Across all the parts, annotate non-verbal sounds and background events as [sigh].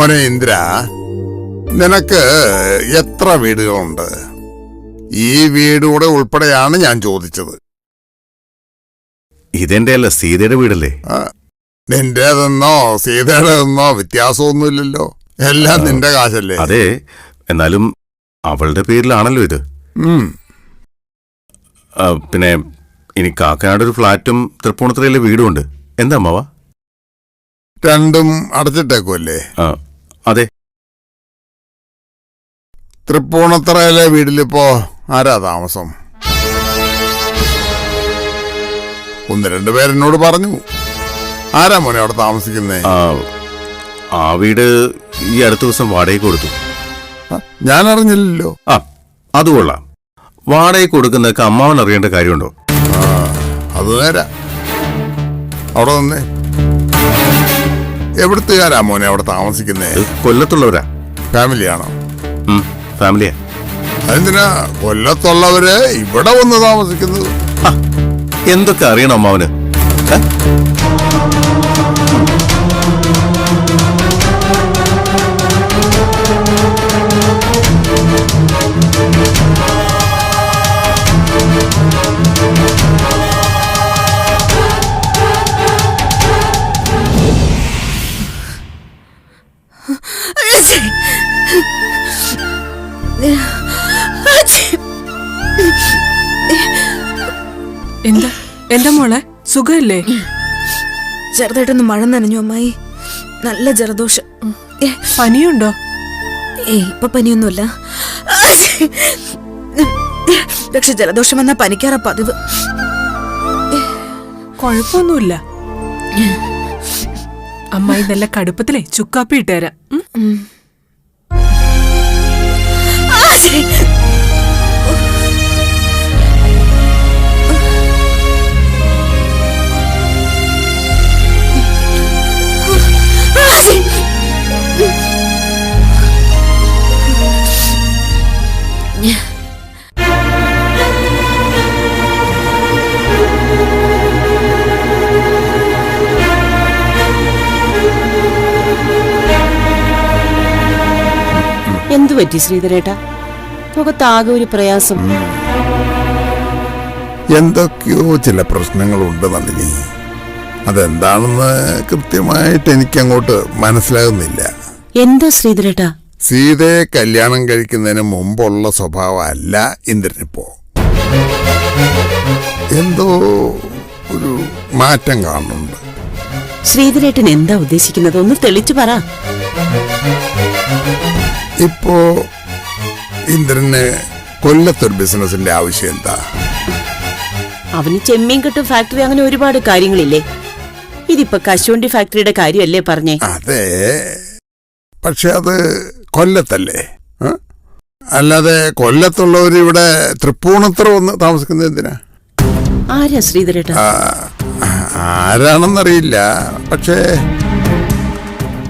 മോനെ ഇന്ദ്ര നിനക്ക് എത്ര വീടുകളുണ്ട്? ഈ വീടുകൂടെ ഉൾപ്പെടെയാണ് ഞാൻ ചോദിച്ചത്. ഇതെന്റെ അല്ല സീതയുടെ വീടല്ലേ? നിന്റേതെന്നോ സീതയുടെതെന്നോ വ്യത്യാസമൊന്നുമില്ലല്ലോ. എല്ലാം നിന്റെ കാശല്ലേ. അതെ എന്നാലും അവളുടെ പേരിലാണല്ലോ ഇത്. പിന്നെ ഇനി കാക്കനാട് ഒരു ഫ്ലാറ്റും തൃപ്പൂണിത്തുറയിലെ വീടുമുണ്ട് എന്താ അമ്മാവ? രണ്ടും അടച്ചിട്ടേക്കുമല്ലേ ആ, അതെ. തൃപ്പൂണിത്തറയിലെ വീട്ടിലിപ്പോ ആരാ താമസം? ഒന്ന് രണ്ടു പേരെന്നോട് പറഞ്ഞു. ആരാ മോനെ അവിടെ താമസിക്കുന്നേ? ആ, വീട് ഈ അടുത്ത ദിവസം വാടകയ്ക്ക് കൊടുത്തു. ഞാൻ അറിഞ്ഞില്ലല്ലോ ആ അത് കൊള്ളാം. വാടകയ്ക്ക് കൊടുക്കുന്ന അമ്മാവൻ അറിയേണ്ട കാര്യമുണ്ടോ? അത് നേരാ. അവിടെ നിന്നേ. എവിടുത്തുകാരാ മോനെ അവിടെ താമസിക്കുന്നേ? കൊല്ലത്തുള്ളവരാ. ഫാമിലിയാണോ? ഫാമിലിയാ. അതെന്തിനാ? കൊല്ലത്തുള്ളവര് ഇവിടെ വന്ന് താമസിക്കുന്നത്? എന്തൊക്കെ അറിയണം അമ്മാവന്? സുഖല്ലേ? [clears throat] ചെറുതായിട്ടൊന്ന് മഴ നനഞ്ഞു അമ്മായി. നല്ല ജലദോഷം. പനിയുണ്ടോ? ഏ ഇപ്പൊ പനിയൊന്നുമില്ല. പക്ഷെ ജലദോഷം വന്നാ പനിക്കാറ പതിവ്. കൊഴപ്പൊന്നുമില്ല അമ്മായി നല്ല കടുപ്പത്തിലേ ചുക്കാപ്പി ഇട്ടുതരാം എന്തു പറ്റി ശ്രീധരേട്ട? മുഖത്താകെ ഒരു പ്രയാസം. എന്തൊക്കെയോ ചില പ്രശ്നങ്ങളുണ്ട് നന്ദിനി. അതെന്താണെന്ന് കൃത്യമായിട്ട് എനിക്ക് അങ്ങോട്ട് മനസ്സിലാകുന്നില്ല. എന്താ ശ്രീധരേട്ട? സീതയെ കല്യാണം കഴിക്കുന്നതിന് മുമ്പുള്ള സ്വഭാവമല്ല ഇന്ദ്രനിപ്പോ. എന്തോ ഒരു മാറ്റം കാണുന്നുണ്ട്. ശ്രീധരേട്ടൻ എന്താ ഉദ്ദേശിക്കുന്നത്? ഒന്ന് തെളിച്ചു പറ. ഇപ്പോ ഇന്ദ്രന് കൊല്ലത്തൊരു ബിസിനസിന്റെ ആവശ്യം എന്താ? അവന് ചെമ്മീൻ കെട്ടും ഫാക്ടറി അങ്ങനെ ഒരുപാട് കാര്യങ്ങളില്ലേ? ഇതിപ്പോ കശുവണ്ടി ഫാക്ടറിയുടെ കാര്യമല്ലേ പറഞ്ഞേ? അതെ. പക്ഷെ അത് കൊല്ലത്തല്ലേ? അല്ലാതെ കൊല്ലത്തുള്ളവർ ഇവിടെ തൃപ്പൂണത്ര വന്ന് താമസിക്കുന്നത് എന്തിനാ? ആരാ ശ്രീധരേട്ട? ആ, ആരാണെന്നറിയില്ല. പക്ഷേ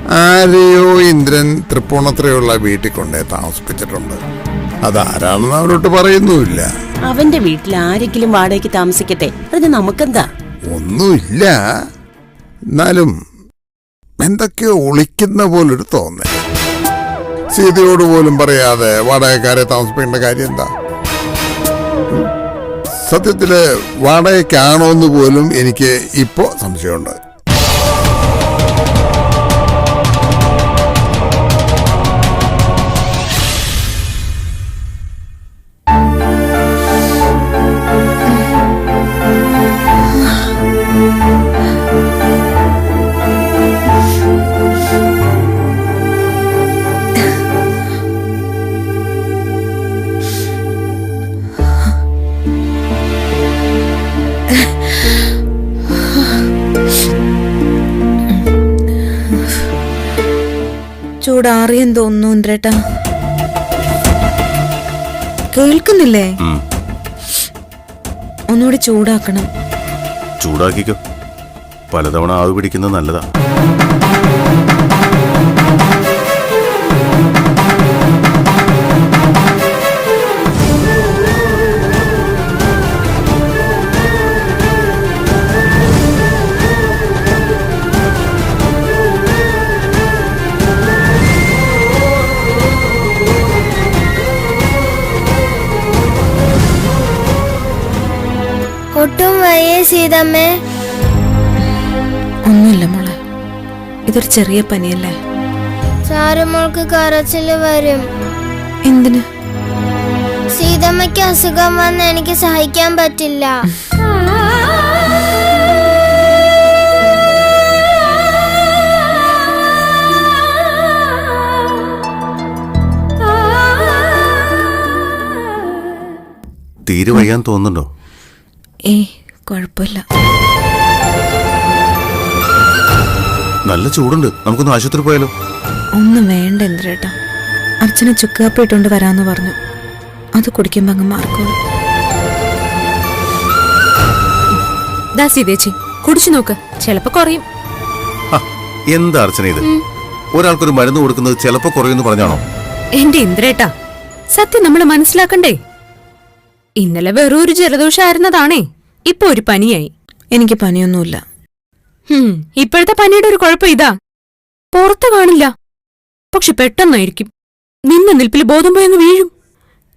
ആരെയോ ഇന്ദ്രൻ തൃപ്പൂണത്രയുള്ള വീട്ടിൽ കൊണ്ടേ താമസിപ്പിച്ചിട്ടുണ്ട്. അതാരാണെന്ന് അവരോട്ട് പറയുന്നുമില്ല. അവന്റെ വീട്ടിൽ ആരെങ്കിലും വാടകയ്ക്ക് താമസിക്കട്ടെ? അതിന് നമുക്കെന്താ? ഒന്നുമില്ല. എന്നാലും എന്തൊക്കെയോ ഒളിക്കുന്ന പോലൊരു തോന്നൽ. സീതയോട് പോലും പറയാതെ വാടകക്കാരെ താമസിപ്പിക്കേണ്ട കാര്യം എന്താ? സത്യത്തിൽ വാടകയ്ക്കാണോ എന്ന് പോലും എനിക്ക് ഇപ്പോ സംശയമുണ്ട്. ചൂടാറിയെന്ന് തോന്നുന്നു ഇന്ദ്രേട്ടാ. കേൾക്കുന്നില്ലേ? ഒന്നുകൂടി ചൂടാക്കണം. ചൂടാക്കിക്കോ. പലതവണ ആവ് പിടിക്കുന്നത് നല്ലതാ. വയ്യേ സീതമ്മേ ഒന്നുമില്ല മോളെ. ഇതൊരു ചെറിയ പനിയല്ലേ? ചാരുമോൾക്ക് കരച്ചിൽ വരും. എന്തിന്? സീതമ്മയ്ക്ക് അസുഖം വന്ന് എനിക്ക് സഹിക്കാൻ പറ്റില്ല. തീരെ വയ്യാൻ തോന്നുന്നുണ്ടോ? ഏയ് കുഴപ്പമില്ല. നല്ല ചൂടുണ്ട്. നമുക്കൊന്ന് ആശുപത്രി പോയാലോ? ഒന്നും വേണ്ട ഇന്ദ്രേട്ടാ. അർച്ചന ചുക്കാപ്പി ഇട്ടുകൊണ്ട് വരാന്ന് പറഞ്ഞു. അത് കുടിക്കുമ്പോ അങ്ങ് മാർക്കോളൂ ദാ സീതേച്ചി കുടിച്ചു നോക്ക്. ചിലപ്പോ കുറയും. എന്താ അർച്ചന ഇത്? ഒരാൾക്കൊരു മരുന്ന് കൊടുക്കുന്നത് ചിലപ്പോ കുറയുമെന്ന് പറഞ്ഞാണോ? എന്റെ ഇന്ദ്രേട്ടാ സത്യം നമ്മൾ മനസ്സിലാക്കണ്ടേ? ഇന്നലെ വെറും ഒരു ജലദോഷമായിരുന്നതാണേ ഇപ്പൊ ഒരു പനിയായി. എനിക്ക് പനിയൊന്നുമില്ല. ഹും, ഇപ്പോഴത്തെ പനിയുടെ ഒരു കുഴപ്പം ഇതാ. പുറത്ത് കാണില്ല. പക്ഷെ പെട്ടെന്നായിരിക്കും. നിന്ന നിൽപ്പിൽ ബോധം പോയങ്ങ് വീഴും.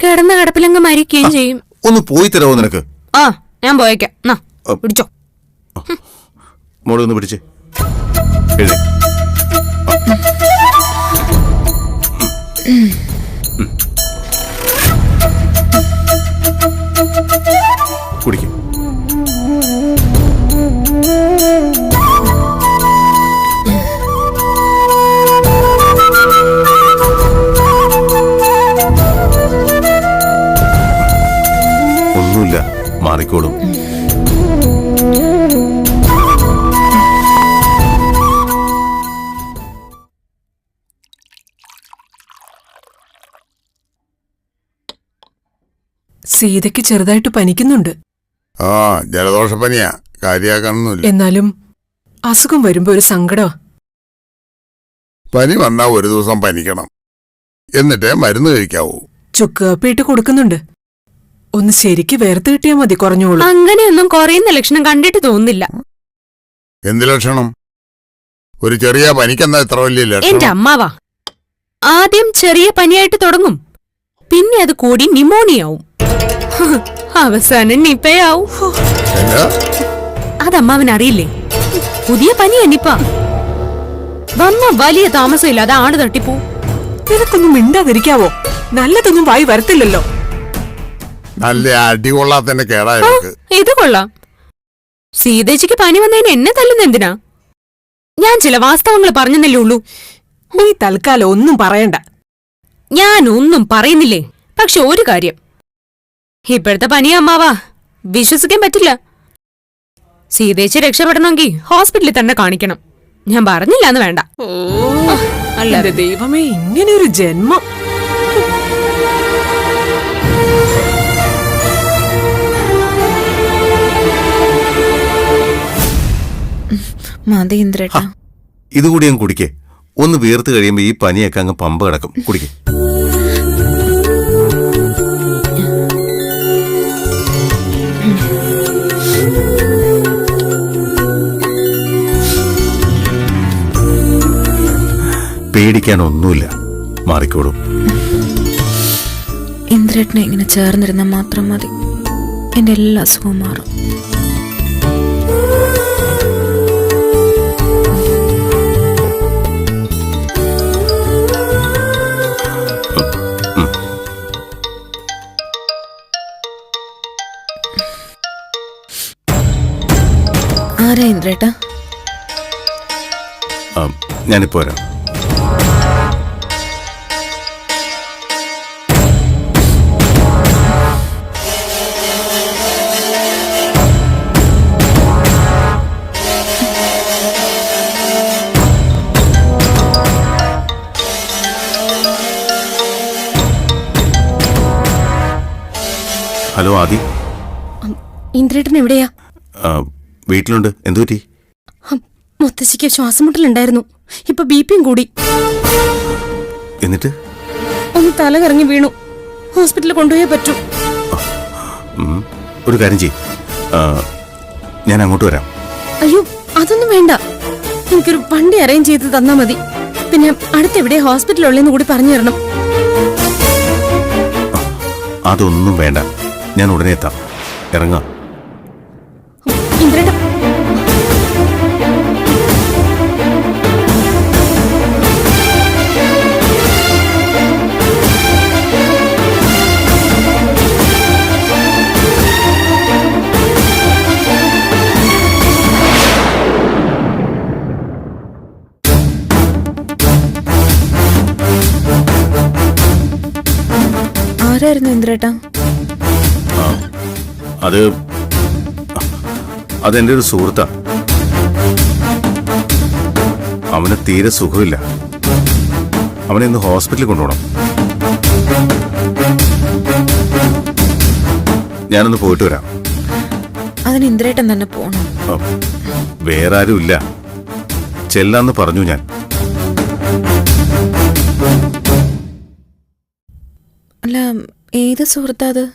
കിടന്ന കിടപ്പിലങ്ങ് മരിക്കുകയും ചെയ്യും. ഒന്ന് പോയി തരാമോ നിനക്ക്? ആ ഞാൻ പോയേക്കാം. നാ അ- പിടിച്ചോ. മോളെ ഒന്ന് പിടിച്ചേ. എഴുതി. മാറിക്കോളും സീതയ്ക്ക് ചെറുതായിട്ട് പനിക്കുന്നുണ്ട്. ആ ജലദോഷപ്പനിയാ. കാര്യാക്കണമെന്നില്ല എന്നാലും അസുഖം വരുമ്പോ ഒരു സങ്കടമാ പനി വന്നാ ഒരു ദിവസം പനിക്കണം. എന്നിട്ടേ മരുന്ന് കഴിക്കാവൂ. ചുക്ക് കാപ്പിയിട്ട് കൊടുക്കുന്നുണ്ട്. ഒന്ന് ശരിക്ക് വേർത്ത് കിട്ടിയാ മതി കുറഞ്ഞോളൂ. അങ്ങനെയൊന്നും കുറയുന്ന ലക്ഷണം കണ്ടിട്ട് തോന്നില്ല എന്ത് ലക്ഷണം? ഒരു ചെറിയ പനിക്കെന്നാ ഇത്ര വലിയ എന്റെ ലക്ഷണം അമ്മാവാ. ആദ്യം ചെറിയ പനിയായിട്ട് തുടങ്ങും. പിന്നെ അത് കൂടി ന്യൂമോണിയാവും. അവസാനം നിപ്പയാവും. എന്നാ? അതമ്മാവൻ അറിയില്ലേ? പുതിയ പനിയാ നിപ്പ. വന്ന വലിയ താമസമില്ലാതെ ആട് തട്ടിപ്പോ. നിനക്കൊന്നും മിണ്ടാതിരിക്കാവോ? നല്ലതൊന്നും വായി വരത്തില്ലല്ലോ. നല്ല അടി കൊള്ളാത്തന്നെ ഇത് കൊള്ളാം. സീതേച്ചിക്ക് പനി വന്നതിന് എന്നെ തല്ലുന്ന എന്തിനാ? ഞാൻ ചില വാസ്തവങ്ങൾ പറഞ്ഞെന്നല്ലേ ഉള്ളൂ. നീ തൽക്കാലം ഒന്നും പറയണ്ട. ഞാൻ ഒന്നും പറയുന്നില്ലേ? പക്ഷെ ഒരു കാര്യം. ഇപ്പോഴത്തെ പനി അമ്മാവാ. വിശ്വസിക്കാൻ പറ്റില്ല. സീതേച്ചി രക്ഷപ്പെടണമെങ്കിൽ ഹോസ്പിറ്റലിൽ തന്നെ കാണിക്കണം. ഞാൻ പറഞ്ഞില്ല എന്ന് വേണ്ട. അല്ല എന്റെ ദൈവമേ ഇങ്ങനെ ഒരു ജന്മം. മതി ഇന്ദ്രേട്ടാ. ഇതുകൂടി അങ്ങ് കുടിക്കേ. ഒന്ന് വീർത്ത് കഴിയുമ്പോ ഈ പനിയൊക്കെ അങ്ങ് പമ്പ് കിടക്കും. കുടിക്കേ. പേടിക്കാനൊന്നുമില്ല മാറിക്കോളും. ഇന്ദ്രേട്ടനെ ഇങ്ങനെ ചേർന്നിരുന്നാൽ മാത്രം മതി. എന്റെ എല്ലാ അസുഖവും മാറും. ആരാ ഇന്ദ്രേട്ടാ? ഞാനിപ്പോ വരാം. ഹലോ ആദി. ഇന്ദ്രേട്ടൻ എവിടെയാ? വീട്ടിലുണ്ട്. എന്തു പറ്റി? മുത്തശ്ശിക്ക് ശ്വാസം മുട്ടലുണ്ടായിരുന്നു ഇപ്പൊ ബി പിയും കൂടി. എന്നിട്ട്? ഒന്ന് തല കറങ്ങി വീണു. ഹോസ്പിറ്റലിൽ കൊണ്ടുപോയേ പറ്റൂ. ഒരു കാര്യം ചെയ് ഞാൻ അങ്ങോട്ട് വരാം. അയ്യോ അതൊന്നും വേണ്ട. എനിക്കൊരു വണ്ടി അറേഞ്ച് ചെയ്ത് തന്നാ മതി. പിന്നെ അടുത്തെവിടെ ഹോസ്പിറ്റൽ ഉള്ളെന്ന് കൂടി പറഞ്ഞു തരണം. അതൊന്നും വേണ്ട. ഞാൻ ഉടനെ എത്താം. ഇറങ്ങാം. എന്തായിരുന്നു ഇന്ദ്രേട്ടാ അത് അതെന്റെ ഒരു സുഹൃത്താ. അവന് തീരെ സുഖമില്ല. അവനെ ഇന്ന് ഹോസ്പിറ്റലിൽ കൊണ്ടുപോകണം. ഞാനൊന്ന് പോയിട്ട് വരാം. അതിന് ഇന്ദ്രേട്ടൻ തന്നെ പോണം. വേറെ ആരും ഇല്ല. ചെല്ലാന്ന് പറഞ്ഞു ഞാൻ. ഏത് സുഹൃത്താ അത്?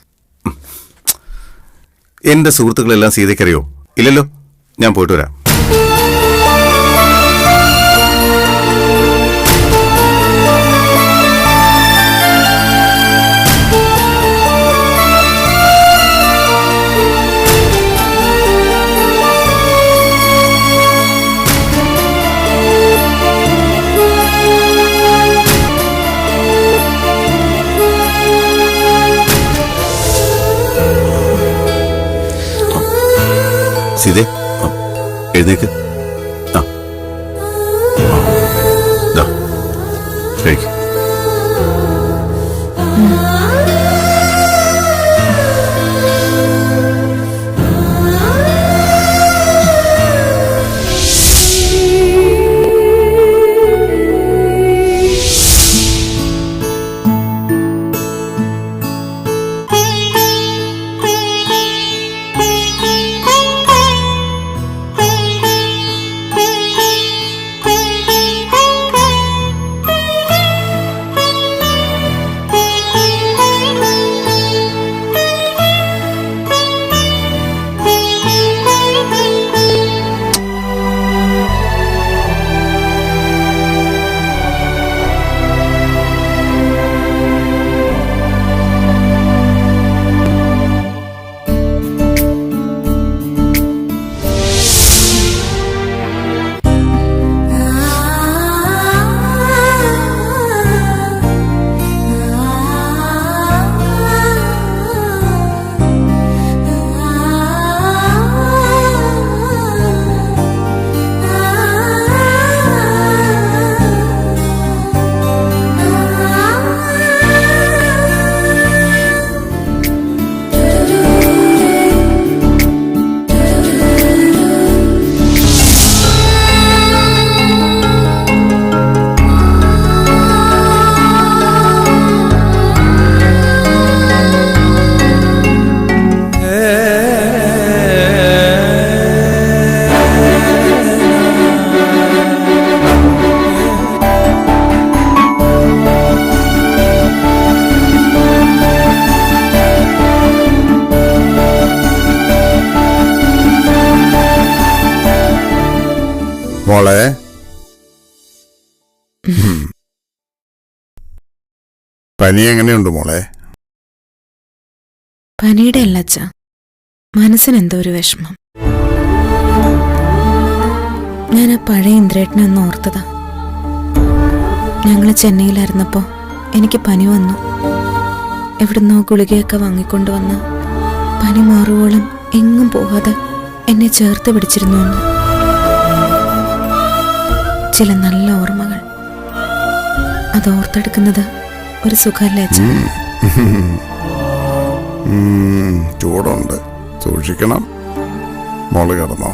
എന്റെ സുഹൃത്തുക്കളെല്ലാം സീതയ്ക്കറിയോ ഇല്ലല്ലോ. ഞാൻ പോയിട്ട് വരാം. എഴുന്നേക്ക് മോളെ. പനി എങ്ങനെയുണ്ട് മോളെ? പനിയുടെ അല്ല അച്ഛ. മനസ്സിന് എന്തോ ഒരു വിഷമം. ഞാൻ ആ പഴയ ഇന്ദ്രേട്ടനെ ഒന്ന് ഓർത്തതാ. ഞങ്ങൾ ചെന്നൈയിലായിരുന്നപ്പോ എനിക്ക് പനി വന്നു. എവിടുന്നോ ഗുളികയൊക്കെ വാങ്ങിക്കൊണ്ടുവന്ന് പനി മാറുവോളം എങ്ങും പോകാതെ എന്നെ ചേർത്ത് പിടിച്ചിരുന്നു ചില നല്ല ഓർമ്മകൾ. അത് ഓർത്തെടുക്കുന്നത് ഒരു സുഖമല്ലേ അച്ഛൻ ചൂടുണ്ട്. സൂക്ഷിക്കണം. മോൾ കിടന്നോ.